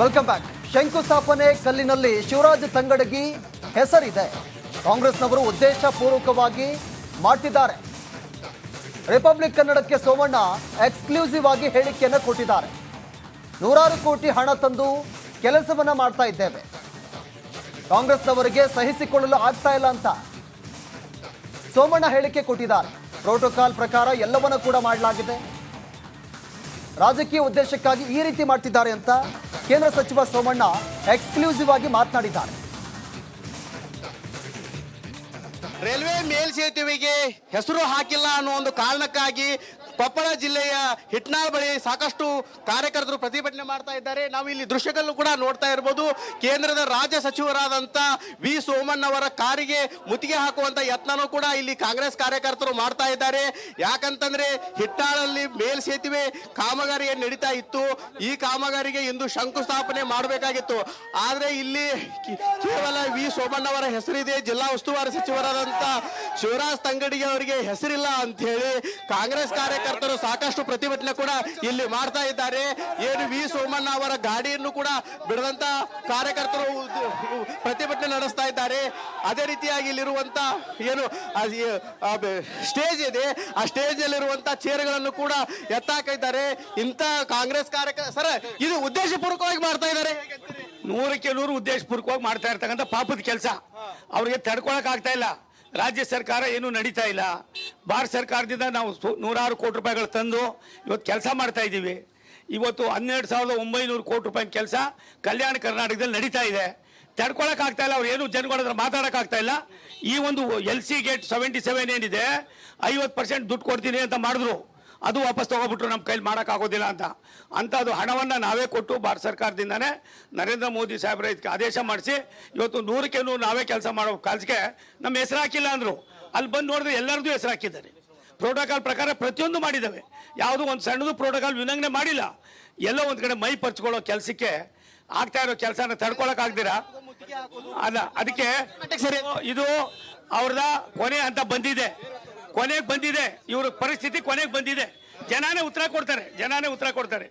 Welcome back ಶಂಕುಸ್ಥಾಪನೆ ಕಲ್ಲಿನಲ್ಲಿ ಶಿವರಾಜ್ ತಂಗಡಗಿ ಹೆಸರಿದೆ. ಕಾಂಗ್ರೆಸ್ನವರು ಉದ್ದೇಶ ಪೂರ್ವಕವಾಗಿ ಮಾಡ್ತಿದ್ದಾರೆ. ರಿಪಬ್ಲಿಕ್ ಕನ್ನಡಕ್ಕೆ ಸೋಮಣ್ಣ ಎಕ್ಸ್ಕ್ಲೂಸಿವ್ ಆಗಿ ಹೇಳಿಕೆಯನ್ನು ಕೊಟ್ಟಿದ್ದಾರೆ. ನೂರಾರು ಕೋಟಿ ಹಣ ತಂದು ಕೆಲಸವನ್ನ ಮಾಡ್ತಾ ಇದ್ದೇವೆ. ಕಾಂಗ್ರೆಸ್ನವರಿಗೆ ಸಹಿಸಿಕೊಳ್ಳಲು ಆಗ್ತಾ ಇಲ್ಲ ಅಂತ ಸೋಮಣ್ಣ ಹೇಳಿಕೆ ಕೊಟ್ಟಿದ್ದಾರೆ. ಪ್ರೋಟೋಕಾಲ್ ಪ್ರಕಾರ ಎಲ್ಲವನ್ನೂ ಕೂಡ ಮಾಡಲಾಗಿದೆ. ರಾಜಕೀಯ ಉದ್ದೇಶಕ್ಕಾಗಿ ಈ ರೀತಿ ಮಾಡ್ತಿದ್ದಾರೆ ಅಂತ ಕೇಂದ್ರ ಸಚಿವ ಸೋಮಣ್ಣ ಎಕ್ಸ್ಕ್ಲೂಸಿವ್ ಆಗಿ ಮಾತನಾಡಿದ್ದಾರೆ. ರೈಲ್ವೆ ಮೇಲ್ಸೇತುವೆಗೆ ಹೆಸರು ಹಾಕಿಲ್ಲ ಅನ್ನೋ ಒಂದು ಕಾರಣಕ್ಕಾಗಿ ಕೊಪ್ಪಳ ಜಿಲ್ಲೆಯ ಹಿಟ್ನಾಳ್ ಬಳಿ ಸಾಕಷ್ಟು ಕಾರ್ಯಕರ್ತರು ಪ್ರತಿಭಟನೆ ಮಾಡ್ತಾ ಇದ್ದಾರೆ. ನಾವು ಇಲ್ಲಿ ದೃಶ್ಯಗಳಲ್ಲೂ ಕೂಡ ನೋಡ್ತಾ ಇರ್ಬೋದು. ಕೇಂದ್ರದ ರಾಜ್ಯ ಸಚಿವರಾದಂಥ ವಿ ಸೋಮಣ್ಣವರ ಕಾರಿಗೆ ಮುತ್ತಿಗೆ ಹಾಕುವಂತ ಯತ್ನನೂ ಕೂಡ ಇಲ್ಲಿ ಕಾಂಗ್ರೆಸ್ ಕಾರ್ಯಕರ್ತರು ಮಾಡ್ತಾ ಇದ್ದಾರೆ. ಯಾಕಂತಂದ್ರೆ ಹಿಟ್ನಾಳಲ್ಲಿ ಕಾಮಗಾರಿ ಏನ್ ನಡೀತಾ ಇತ್ತು. ಈ ಕಾಮಗಾರಿಗೆ ಇಂದು ಶಂಕುಸ್ಥಾಪನೆ ಮಾಡಬೇಕಾಗಿತ್ತು. ಆದರೆ ಇಲ್ಲಿ ಕೇವಲ ವಿ ಸೋಮಣ್ಣವರ ಹೆಸರಿದೆ. ಜಿಲ್ಲಾ ಉಸ್ತುವಾರಿ ಸಚಿವರಾದಂತ ಶಿವರಾಜ್ ತಂಗಡಿಗೆ ಅವರಿಗೆ ಹೆಸರಿಲ್ಲ ಅಂತ ಹೇಳಿ ಕಾಂಗ್ರೆಸ್ ಕಾರ್ಯಕರ್ತರು ಸಾಕಷ್ಟು ಪ್ರತಿಭಟನೆ ಕೂಡ ಇಲ್ಲಿ ಮಾಡ್ತಾ ಇದ್ದಾರೆ. ಏನು ವಿ. ಸೋಮಣ್ಣ ಅವರ ಗಾಡಿಯನ್ನು ಕೂಡ ಬಿಡದಂತ ಕಾರ್ಯಕರ್ತರು ಪ್ರತಿಭಟನೆ ನಡೆಸ್ತಾ ಇದ್ದಾರೆ. ಅದೇ ರೀತಿಯಾಗಿ ಇಲ್ಲಿರುವಂತ ಏನು ಸ್ಟೇಜ್ ಇದೆ. ಆ ಸ್ಟೇಜ್ ಅಲ್ಲಿರುವಂತ ಚೇರ್ಗಳನ್ನು ಕೂಡ ಎತ್ತಾಕಿದ್ದಾರೆ. ಇಂತ ಕಾಂಗ್ರೆಸ್ ಕಾರ್ಯಕರ್ತ ಸರ್, ಇದು ಉದ್ದೇಶಪೂರ್ವಕವಾಗಿ ಮಾಡ್ತಾ ಇದ್ದಾರೆ? ನೂರಕ್ಕೆ ನೂರು ಉದ್ದೇಶಪೂರ್ವಕವಾಗಿ ಮಾಡ್ತಾ ಇರ್ತಕ್ಕಂಥ ಪಾಪದ ಕೆಲಸ. ಅವ್ರಿಗೆ ತಡ್ಕೊಳಕ್ ಆಗ್ತಾ ಇಲ್ಲ. ರಾಜ್ಯ ಸರ್ಕಾರ ಏನು ನಡೀತಾ ಇಲ್ಲ. ಭಾರತ ಸರ್ಕಾರದಿಂದ ನಾವು ನೂರಾರು ಕೋಟಿ ರೂಪಾಯಿಗಳು ತಂದು ಇವತ್ತು ಕೆಲಸ ಮಾಡ್ತಾ ಇದ್ದೀವಿ. ಇವತ್ತು ಹನ್ನೆರಡು ಸಾವಿರದ ಒಂಬೈನೂರು ಕೋಟಿ ರೂಪಾಯಿ ಕೆಲಸ ಕಲ್ಯಾಣ ಕರ್ನಾಟಕದಲ್ಲಿ ನಡೀತಾ ಇದೆ. ತಡ್ಕೊಳಕ್ಕಾಗ್ತಾ ಇಲ್ಲ, ಅವ್ರು ಏನು ಜನಗಳ ಹತ್ರ ಮಾತಾಡೋಕ್ಕಾಗ್ತಾ ಇಲ್ಲ. ಈ ಒಂದು L C gate seventy seven ಏನಿದೆ, ಐವತ್ತು ಪರ್ಸೆಂಟ್ ದುಡ್ಡು ಕೊಡ್ತೀನಿ ಅಂತ ಮಾಡಿದ್ರು. ಅದು ವಾಪಸ್ ತೊಗೊಬಿಟ್ರು ನಮ್ಮ ಕೈಲಿ ಮಾಡೋಕ್ಕಾಗೋದಿಲ್ಲ ಅಂತ ಅಂತ. ಅದು ಹಣವನ್ನು ನಾವೇ ಕೊಟ್ಟು ಭಾರತ ಸರ್ಕಾರದಿಂದನೇ ನರೇಂದ್ರ ಮೋದಿ ಸಾಹೇಬ್ರ ಇದಕ್ಕೆ ಆದೇಶ ಮಾಡಿಸಿ ಇವತ್ತು ನೂರಕ್ಕೆ ನೂರು ನಾವೇ ಕೆಲಸ ಮಾಡೋ ಕಾಲಕ್ಕೆ ನಮ್ಮ ಹೆಸರು ಹಾಕಿಲ್ಲ ಅಂದರು. ಅಲ್ಲಿ ಬಂದು ನೋಡಿದ್ರೆ ಎಲ್ಲರದ್ದು ಹೆಸರು ಹಾಕಿದ್ದಾರೆ. ಪ್ರೋಟೋಕಾಲ್ ಪ್ರಕಾರ ಪ್ರತಿಯೊಂದು ಮಾಡಿದ್ದಾವೆ. ಯಾವುದು ಒಂದು ಸಣ್ಣದು ಪ್ರೋಟೋಕಾಲ್ ವಿನಂಗನೆ ಮಾಡಿಲ್ಲ. ಎಲ್ಲೋ ಒಂದು ಕಡೆ ಮೈ ಪರ್ಚ್ಕೊಳ್ಳೋ ಕೆಲಸಕ್ಕೆ ಆಗ್ತಾ ಇರೋ ಕೆಲಸನ ತಡ್ಕೊಳಕ್ ಆಗ್ದಿರಾ? ಅಲ್ಲ ಅದಕ್ಕೆ. ಇದು ಅವ್ರದ ಕೊನೆ ಅಂತ ಬಂದಿದೆ. ಕೊನೆಗೆ ಬಂದಿದೆ. ಇವ್ರ ಪರಿಸ್ಥಿತಿ ಕೊನೆಗೆ ಬಂದಿದೆ. ಜನಾನೇ ಉತ್ತರ ಕೊಡ್ತಾರೆ. ಜನಾನೇ ಉತ್ತರ ಕೊಡ್ತಾರೆ.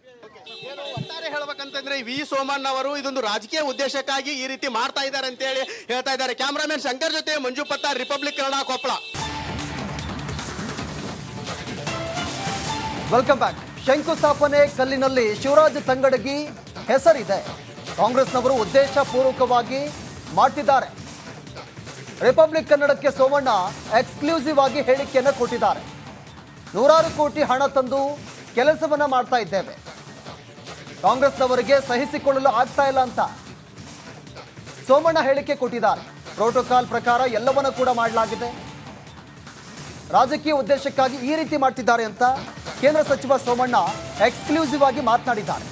ಏನು ಒಟ್ಟಾರೆ ಹೇಳ್ಬೇಕಂತಂದ್ರೆ ವಿ ಸೋಮಣ್ಣ ಅವರು ಇದೊಂದು ರಾಜಕೀಯ ಉದ್ದೇಶಕ್ಕಾಗಿ ಈ ರೀತಿ ಮಾಡ್ತಾ ಇದ್ದಾರೆ ಅಂತ ಹೇಳಿ ಹೇಳ್ತಾ ಇದ್ದಾರೆ. ಕ್ಯಾಮ್ರಾಮನ್ ಶಂಕರ್ ಜೊತೆ Manju Pattar Republic Kannada Koppal. Welcome back. ಶಂಕುಸ್ಥಾಪನೆ ಕಲ್ಲಿನಲ್ಲಿ ಶಿವರಾಜ್ ತಂಗಡಗಿ ಹೆಸರಿದೆ. ಕಾಂಗ್ರೆಸ್ನವರು ಉದ್ದೇಶ ಪೂರ್ವಕವಾಗಿ ಮಾಡ್ತಿದ್ದಾರೆ. ರಿಪಬ್ಲಿಕ್ ಕನ್ನಡಕ್ಕೆ ಸೋಮಣ್ಣ ಎಕ್ಸ್ಕ್ಲೂಸಿವ್ ಆಗಿ ಹೇಳಿಕೆಯನ್ನು ಕೊಟ್ಟಿದ್ದಾರೆ. ನೂರಾರು ಕೋಟಿ ಹಣ ತಂದು ಕೆಲಸವನ್ನ ಮಾಡ್ತಾ ಇದ್ದೇವೆ. ಕಾಂಗ್ರೆಸ್ನವರಿಗೆ ಸಹಿಸಿಕೊಳ್ಳಲು ಆಗ್ತಾ ಇಲ್ಲ ಅಂತ ಸೋಮಣ್ಣ ಹೇಳಿಕೆ ಕೊಟ್ಟಿದ್ದಾರೆ. ಪ್ರೋಟೋಕಾಲ್ ಪ್ರಕಾರ ಎಲ್ಲವನ್ನ ಕೂಡ ಮಾಡಲಾಗಿದೆ. ರಾಜಕೀಯ ಉದ್ದೇಶಕ್ಕಾಗಿ ಈ ರೀತಿ ಮಾಡ್ತಿದ್ದಾರೆ ಅಂತ ಕೇಂದ್ರ ಸಚಿವ ಸೋಮಣ್ಣ ಎಕ್ಸ್ಕ್ಲೂಸಿವ್ ಆಗಿ ಮಾತನಾಡಿದ್ದಾರೆ.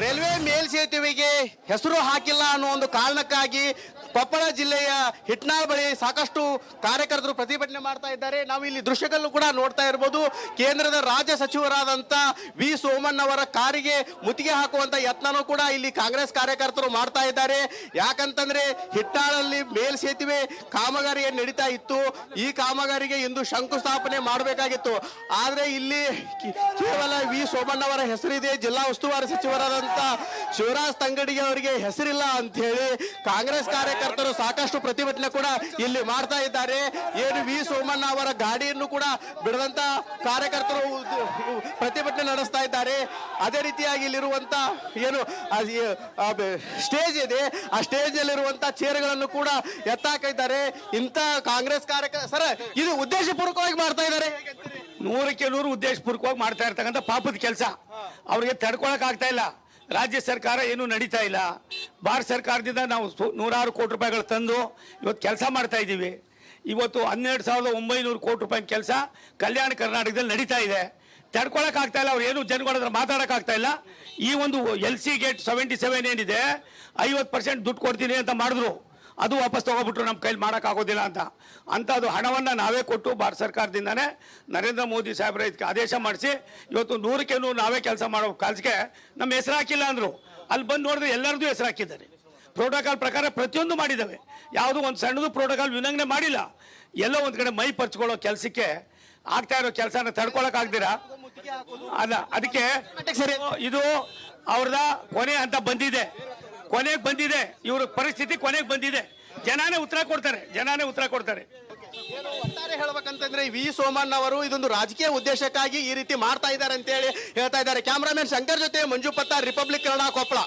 ರೈಲ್ವೆ ಮೇಲ್ಸೇತುವೆಗೆ ಹೆಸರು ಹಾಕಿಲ್ಲ ಅನ್ನೋ ಒಂದು ಕಾರಣಕ್ಕಾಗಿ ಕೊಪ್ಪಳ ಜಿಲ್ಲೆಯ ಹಿಟ್ನಾಳ್ ಬಳಿ ಸಾಕಷ್ಟು ಕಾರ್ಯಕರ್ತರು ಪ್ರತಿಭಟನೆ ಮಾಡ್ತಾ ಇದ್ದಾರೆ. ನಾವು ಇಲ್ಲಿ ದೃಶ್ಯಗಳಲ್ಲೂ ಕೂಡ ನೋಡ್ತಾ ಇರ್ಬೋದು. ಕೇಂದ್ರದ ರಾಜ್ಯ ಸಚಿವರಾದಂಥ ವಿ ಸೋಮಣ್ಣವರ ಕಾರಿಗೆ ಮುತ್ತಿಗೆ ಹಾಕುವಂತ ಯತ್ನನೂ ಕೂಡ ಇಲ್ಲಿ ಕಾಂಗ್ರೆಸ್ ಕಾರ್ಯಕರ್ತರು ಮಾಡ್ತಾ ಇದ್ದಾರೆ. ಯಾಕಂತಂದ್ರೆ ಹಿಟ್ನಾಳಲ್ಲಿ ಮೇಲ್ಸೇತುವೆ ಕಾಮಗಾರಿ ಏನ್ ನಡೀತಾ ಇತ್ತು. ಈ ಕಾಮಗಾರಿಗೆ ಇಂದು ಶಂಕುಸ್ಥಾಪನೆ ಮಾಡಬೇಕಾಗಿತ್ತು. ಆದರೆ ಇಲ್ಲಿ ಕೇವಲ ವಿ ಸೋಮಣ್ಣವರ ಹೆಸರಿದೆ. ಜಿಲ್ಲಾ ಉಸ್ತುವಾರಿ ಸಚಿವರಾದಂತ ಶಿವರಾಜ್ ತಂಗಡಿಗೆ ಅವರಿಗೆ ಹೆಸರಿಲ್ಲ ಅಂತ ಹೇಳಿ ಕಾಂಗ್ರೆಸ್ ಕಾರ್ಯಕರ್ತರು ಸಾಕಷ್ಟು ಪ್ರತಿಭಟನೆ ಕೂಡ ಇಲ್ಲಿ ಮಾಡ್ತಾ ಇದ್ದಾರೆ. ಏನು ವಿ. ಸೋಮಣ್ಣ ಅವರ ಗಾಡಿಯನ್ನು ಕೂಡ ಬಿಡದಂತ ಕಾರ್ಯಕರ್ತರು ಪ್ರತಿಭಟನೆ ನಡೆಸ್ತಾ ಇದ್ದಾರೆ. ಅದೇ ರೀತಿಯಾಗಿ ಇಲ್ಲಿರುವಂತ ಏನು ಸ್ಟೇಜ್ ಇದೆ. ಆ ಸ್ಟೇಜ್ ಅಲ್ಲಿರುವಂತ ಚೇರ್ಗಳನ್ನು ಕೂಡ ಎತ್ತಾಕಿದ್ದಾರೆ. ಇಂತ ಕಾಂಗ್ರೆಸ್ ಕಾರ್ಯಕರ್ತ, ಸರ್, ಇದು ಉದ್ದೇಶಪೂರ್ವಕವಾಗಿ ಮಾಡ್ತಾ ಇದ್ದಾರೆ? ನೂರಕ್ಕೆ ನೂರು ಉದ್ದೇಶಪೂರ್ವಕವಾಗಿ ಮಾಡ್ತಾ ಇರ್ತಕ್ಕಂಥ ಪಾಪದ ಕೆಲಸ. ಅವ್ರಿಗೆ ತಡ್ಕೊಳಕ್ ಆಗ್ತಾ ಇಲ್ಲ. ರಾಜ್ಯ ಸರ್ಕಾರ ಏನು ನಡೀತಾ ಇಲ್ಲ. ಭಾರತ ಸರ್ಕಾರದಿಂದ ನಾವು ನೂರಾರು ಕೋಟಿ ರೂಪಾಯಿಗಳು ತಂದು ಇವತ್ತು ಕೆಲಸ ಮಾಡ್ತಾ ಇದ್ದೀವಿ. ಇವತ್ತು ಹನ್ನೆರಡು ಸಾವಿರದ ಒಂಬೈನೂರು ಕೋಟಿ ರೂಪಾಯಿ ಕೆಲಸ ಕಲ್ಯಾಣ ಕರ್ನಾಟಕದಲ್ಲಿ ನಡೀತಾ ಇದೆ. ತಡ್ಕೊಳಕ್ಕಾಗ್ತಾ ಇಲ್ಲ, ಅವ್ರು ಏನು ಜನಗಳ ಹತ್ರ ಮಾತಾಡೋಕ್ಕಾಗ್ತಾ ಇಲ್ಲ. ಈ ಒಂದು L C gate seventy seven ಏನಿದೆ, ಐವತ್ತು ಪರ್ಸೆಂಟ್ ದುಡ್ಡು ಕೊಡ್ತೀನಿ ಅಂತ ಮಾಡಿದ್ರು. ಅದು ವಾಪಸ್ ತೊಗೊಬಿಟ್ರು ನಮ್ಮ ಕೈಲಿ ಮಾಡೋಕ್ಕಾಗೋದಿಲ್ಲ ಅಂತ. ಅಂತ ಅದು ಹಣವನ್ನು ನಾವೇ ಕೊಟ್ಟು ಭಾರತ ಸರ್ಕಾರದಿಂದನೇ ನರೇಂದ್ರ ಮೋದಿ ಸಾಹೇಬ್ರ ಇದಕ್ಕೆ ಆದೇಶ ಮಾಡಿಸಿ ಇವತ್ತು ನೂರಕ್ಕೆ ನೂರು ನಾವೇ ಕೆಲಸ ಮಾಡೋ ಕಾಲಕ್ಕೆ ನಮ್ಮ ಹೆಸರು ಹಾಕಿಲ್ಲ ಅಂದರು. ಅಲ್ಲಿ ಬಂದು ನೋಡಿದ್ರೆ ಎಲ್ಲರದ್ದು ಹೆಸರು ಹಾಕಿದ್ದಾರೆ. ಪ್ರೋಟೋಕಾಲ್ ಪ್ರಕಾರ ಪ್ರತಿಯೊಂದು ಮಾಡಿದ್ದಾವೆ. ಯಾವುದೋ ಒಂದು ಸಣ್ಣದು ಪ್ರೋಟೋಕಾಲ್ ವಿನಂಗನೆ ಮಾಡಿಲ್ಲ. ಎಲ್ಲೋ ಒಂದು ಕಡೆ ಮೈ ಪರ್ಚ್ಕೊಳ್ಳೋ ಕೆಲಸಕ್ಕೆ ಆಗ್ತಾ ಇರೋ ಕೆಲಸನ ತಡ್ಕೊಳಕ್ ಆಗ್ದಿರಾ? ಅಲ್ಲ ಅದಕ್ಕೆ ಇದು ಅವ್ರದ ಕೊನೆ ಅಂತ ಬಂದಿದೆ. ಕೊನೆಗೆ ಬಂದಿದೆ. ಇವ್ರ ಪರಿಸ್ಥಿತಿ ಕೊನೆಗೆ ಬಂದಿದೆ. ಜನಾನೇ ಉತ್ತರ ಕೊಡ್ತಾರೆ. ಜನಾನೇ ಉತ್ತರ ಕೊಡ್ತಾರೆ. ಏನು ಒಟ್ಟಾರೆ ಹೇಳ್ಬೇಕಂತಂದ್ರೆ ವಿ ಸೋಮಣ್ಣ ಅವರು ಇದೊಂದು ರಾಜಕೀಯ ಉದ್ದೇಶಕ್ಕಾಗಿ ಈ ರೀತಿ ಮಾಡ್ತಾ ಇದ್ದಾರೆ ಅಂತ ಹೇಳಿ ಹೇಳ್ತಾ ಇದ್ದಾರೆ. ಕ್ಯಾಮ್ರಾಮನ್ ಶಂಕರ್ ಜೊತೆ Manju Pattar Republic Kannada Koppal.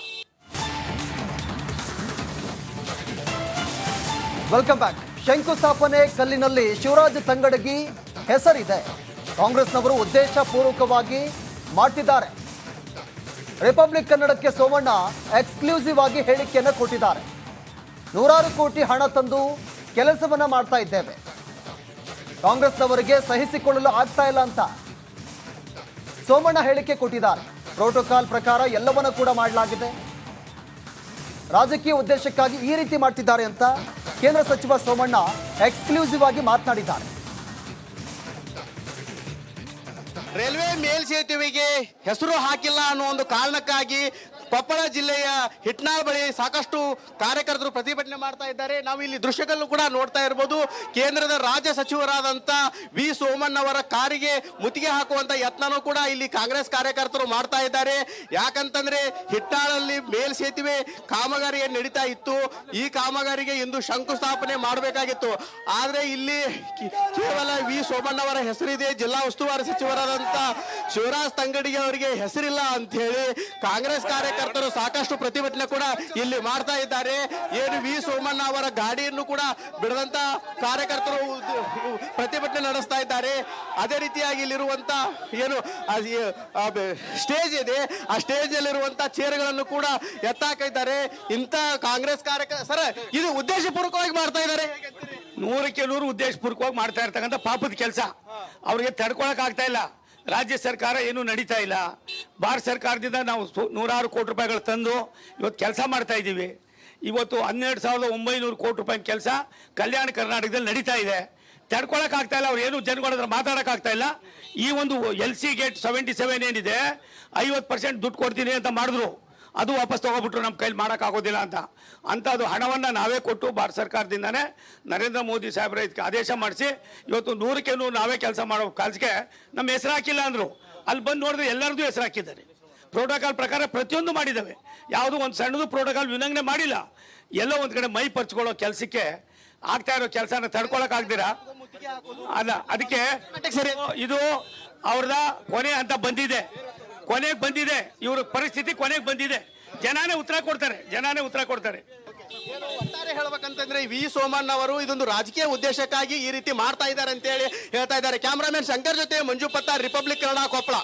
Welcome back. ಶಂಕುಸ್ಥಾಪನೆ ಕಲ್ಲಿನಲ್ಲಿ ಶಿವರಾಜ್ ತಂಗಡಗಿ ಹೆಸರಿದೆ. ಕಾಂಗ್ರೆಸ್ನವರು ಉದ್ದೇಶ ಪೂರ್ವಕವಾಗಿ ಮಾಡ್ತಿದ್ದಾರೆ. ರಿಪಬ್ಲಿಕ್ ಕನ್ನಡಕ್ಕೆ ಸೋಮಣ್ಣ ಎಕ್ಸ್ಕ್ಲೂಸಿವ್ ಆಗಿ ಹೇಳಿಕೆಯನ್ನು ಕೊಟ್ಟಿದ್ದಾರೆ. ನೂರಾರು ಕೋಟಿ ಹಣ ತಂದು ಕೆಲಸವನ್ನ ಮಾಡ್ತಾ ಇದ್ದೇವೆ. ಕಾಂಗ್ರೆಸ್ನವರಿಗೆ ಸಹಿಸಿಕೊಳ್ಳಲು ಆಗ್ತಾ ಇಲ್ಲ ಅಂತ ಸೋಮಣ್ಣ ಹೇಳಿಕೆ ಕೊಟ್ಟಿದ್ದಾರೆ. ಪ್ರೋಟೋಕಾಲ್ ಪ್ರಕಾರ ಎಲ್ಲವನ್ನ ಕೂಡ ಮಾಡಲಾಗಿದೆ. ರಾಜಕೀಯ ಉದ್ದೇಶಕ್ಕಾಗಿ ಈ ರೀತಿ ಮಾಡ್ತಿದ್ದಾರೆ ಅಂತ ಕೇಂದ್ರ ಸಚಿವ ಸೋಮಣ್ಣ ಎಕ್ಸ್ಕ್ಲೂಸಿವ್ ಆಗಿ ಮಾತನಾಡಿದ್ದಾರೆ. ರೈಲ್ವೆ ಮೇಲ್ಸೇತುವೆಗೆ ಹೆಸರು ಹಾಕಿಲ್ಲ ಅನ್ನೋ ಒಂದು ಕಾರಣಕ್ಕಾಗಿ ಕೊಪ್ಪಳ ಜಿಲ್ಲೆಯ ಹಿಟ್ನಾಳ್ ಬಳಿ ಸಾಕಷ್ಟು ಕಾರ್ಯಕರ್ತರು ಪ್ರತಿಭಟನೆ ಮಾಡ್ತಾ ಇದ್ದಾರೆ. ನಾವು ಇಲ್ಲಿ ದೃಶ್ಯಗಳಲ್ಲೂ ಕೂಡ ನೋಡ್ತಾ ಇರ್ಬೋದು. ಕೇಂದ್ರದ ರಾಜ್ಯ ಸಚಿವರಾದಂಥ ವಿ ಸೋಮಣ್ಣವರ ಕಾರಿಗೆ ಮುತ್ತಿಗೆ ಹಾಕುವಂತ ಯತ್ನನೂ ಕೂಡ ಇಲ್ಲಿ ಕಾಂಗ್ರೆಸ್ ಕಾರ್ಯಕರ್ತರು ಮಾಡ್ತಾ ಇದ್ದಾರೆ. ಯಾಕಂತಂದ್ರೆ ಹಿಟ್ನಾಳಲ್ಲಿ ಕಾಮಗಾರಿ ಏನ್ ನಡೀತಾ ಇತ್ತು. ಈ ಕಾಮಗಾರಿಗೆ ಇಂದು ಶಂಕುಸ್ಥಾಪನೆ ಮಾಡಬೇಕಾಗಿತ್ತು. ಆದರೆ ಇಲ್ಲಿ ಕೇವಲ ವಿ ಸೋಮಣ್ಣವರ ಹೆಸರಿದೆ. ಜಿಲ್ಲಾ ಉಸ್ತುವಾರಿ ಸಚಿವರಾದಂತ ಶಿವರಾಜ್ ತಂಗಡಿಗೆ ಅವರಿಗೆ ಹೆಸರಿಲ್ಲ ಅಂತ ಹೇಳಿ ಕಾಂಗ್ರೆಸ್ ಕಾರ್ಯಕರ್ತರು ಸಾಕಷ್ಟು ಪ್ರತಿಭಟನೆ ಕೂಡ ಇಲ್ಲಿ ಮಾಡ್ತಾ ಇದ್ದಾರೆ. ಏನು ವಿ ಸೋಮಣ್ಣ ಅವರ ಗಾಡಿಯನ್ನು ಕೂಡ ಬಿಡದಂತ ಕಾರ್ಯಕರ್ತರು ಪ್ರತಿಭಟನೆ ನಡೆಸ್ತಾ ಇದ್ದಾರೆ. ಅದೇ ರೀತಿಯಾಗಿ ಇಲ್ಲಿರುವಂತ ಏನು ಸ್ಟೇಜ್ ಇದೆ. ಆ ಸ್ಟೇಜ್ ಅಲ್ಲಿರುವಂತ ಚೇರ್ಗಳನ್ನು ಕೂಡ ಎತ್ತಾಕಿದ್ದಾರೆ. ಇಂತ ಕಾಂಗ್ರೆಸ್ ಕಾರ್ಯಕರ್ತ ಸರ್, ಇದು ಉದ್ದೇಶಪೂರ್ವಕವಾಗಿ ಮಾಡ್ತಾ ಇದ್ದಾರೆ. ನೂರಕ್ಕೆ ನೂರು ಉದ್ದೇಶಪೂರ್ವಕವಾಗಿ ಮಾಡ್ತಾ ಇರ್ತಕ್ಕಂಥ ಪಾಪದ ಕೆಲಸ. ಅವ್ರಿಗೆ ತಡ್ಕೊಳಕ್ ಆಗ್ತಾ ಇಲ್ಲ. ರಾಜ್ಯ ಸರ್ಕಾರ ಏನು ನಡೀತಾ ಇಲ್ಲ. ಭಾರತ ಸರ್ಕಾರದಿಂದ ನಾವು ಸು- ನೂರಾರು ಕೋಟಿ ರೂಪಾಯಿಗಳು ತಂದು ಇವತ್ತು ಕೆಲಸ ಮಾಡ್ತಾ ಇದ್ದೀವಿ. ಇವತ್ತು ಹನ್ನೆರಡು ಸಾವಿರದ ಒಂಬೈನೂರು ಕೋಟಿ ರೂಪಾಯಿ ಕೆಲಸ ಕಲ್ಯಾಣ ಕರ್ನಾಟಕದಲ್ಲಿ ನಡೀತಾ ಇದೆ. ತಡ್ಕೊಳಕ್ಕಾಗ್ತಾ ಇಲ್ಲ, ಅವ್ರು ಏನು ಜನಗಳ ಹತ್ರ ಮಾತಾಡೋಕ್ಕಾಗ್ತಾ ಇಲ್ಲ. ಈ ಒಂದು L C gate seventy seven ಏನಿದೆ, ಐವತ್ತು ಪರ್ಸೆಂಟ್ ದುಡ್ಡು ಕೊಡ್ತೀನಿ ಅಂತ ಮಾಡಿದ್ರು. ಅದು ವಾಪಸ್ ತೊಗೊಬಿಟ್ರು ನಮ್ಮ ಕೈಲಿ ಮಾಡೋಕ್ಕಾಗೋದಿಲ್ಲ ಅಂತ. ಅದು ಹಣವನ್ನು ನಾವೇ ಕೊಟ್ಟು ಭಾರತ ಸರ್ಕಾರದಿಂದನೇ ನರೇಂದ್ರ ಮೋದಿ ಸಾಹೇಬ್ರ ಇದಕ್ಕೆ ಆದೇಶ ಮಾಡಿಸಿ, ಇವತ್ತು ನೂರಕ್ಕೆ ನೂರು ನಾವೇ ಕೆಲಸ ಮಾಡೋ ಕಾಲಕ್ಕೆ ನಮ್ಮ ಹೆಸರು ಹಾಕಿಲ್ಲ ಅಂದರು. ಅಲ್ಲಿ ಬಂದು ನೋಡಿದ್ರೆ ಎಲ್ಲರದ್ದು ಹೆಸರು ಹಾಕಿದ್ದಾರೆ. ಪ್ರೋಟೋಕಾಲ್ ಪ್ರಕಾರ ಪ್ರತಿಯೊಂದು ಮಾಡಿದ್ದಾವೆ. ಯಾವುದು ಒಂದು ಸಣ್ಣದು ಪ್ರೋಟೋಕಾಲ್ ವಿನಂಗನೆ ಮಾಡಿಲ್ಲ. ಎಲ್ಲೋ ಒಂದು ಕಡೆ ಮೈ ಪರ್ಚ್ಕೊಳ್ಳೋ ಕೆಲಸಕ್ಕೆ ಆಗ್ತಾ ಇರೋ ಕೆಲಸನ ತಡ್ಕೊಳಕ್ ಆಗ್ದಿರಾ? ಅಲ್ಲ ಅದಕ್ಕೆ ಇದು ಅವ್ರದ ಕೊನೆ ಅಂತ ಬಂದಿದೆ. ಕೊನೆಗೆ ಬಂದಿದೆ. ಇವ್ರ ಪರಿಸ್ಥಿತಿ ಕೊನೆಗೆ ಬಂದಿದೆ. ಜನಾನೇ ಉತ್ತರ ಕೊಡ್ತಾರೆ. ಜನಾನೇ ಉತ್ತರ ಕೊಡ್ತಾರೆ. ಒಟ್ಟಾರೆ ಹೇಳ್ಬೇಕಂತಂದ್ರೆ ವಿ ಸೋಮಣ್ಣ ಅವರು ಇದೊಂದು ರಾಜಕೀಯ ಉದ್ದೇಶಕ್ಕಾಗಿ ಈ ರೀತಿ ಮಾಡ್ತಾ ಇದ್ದಾರೆ ಅಂತ ಹೇಳಿ ಹೇಳ್ತಾ ಇದ್ದಾರೆ. ಕ್ಯಾಮ್ರಾಮನ್ ಶಂಕರ್ ಜೊತೆ ಮಂಜು ಪತ್ತಾರ್ ರಿಪಬ್ಲಿಕ್ ಕನ್ನಡ ಕೊಪ್ಪಳ.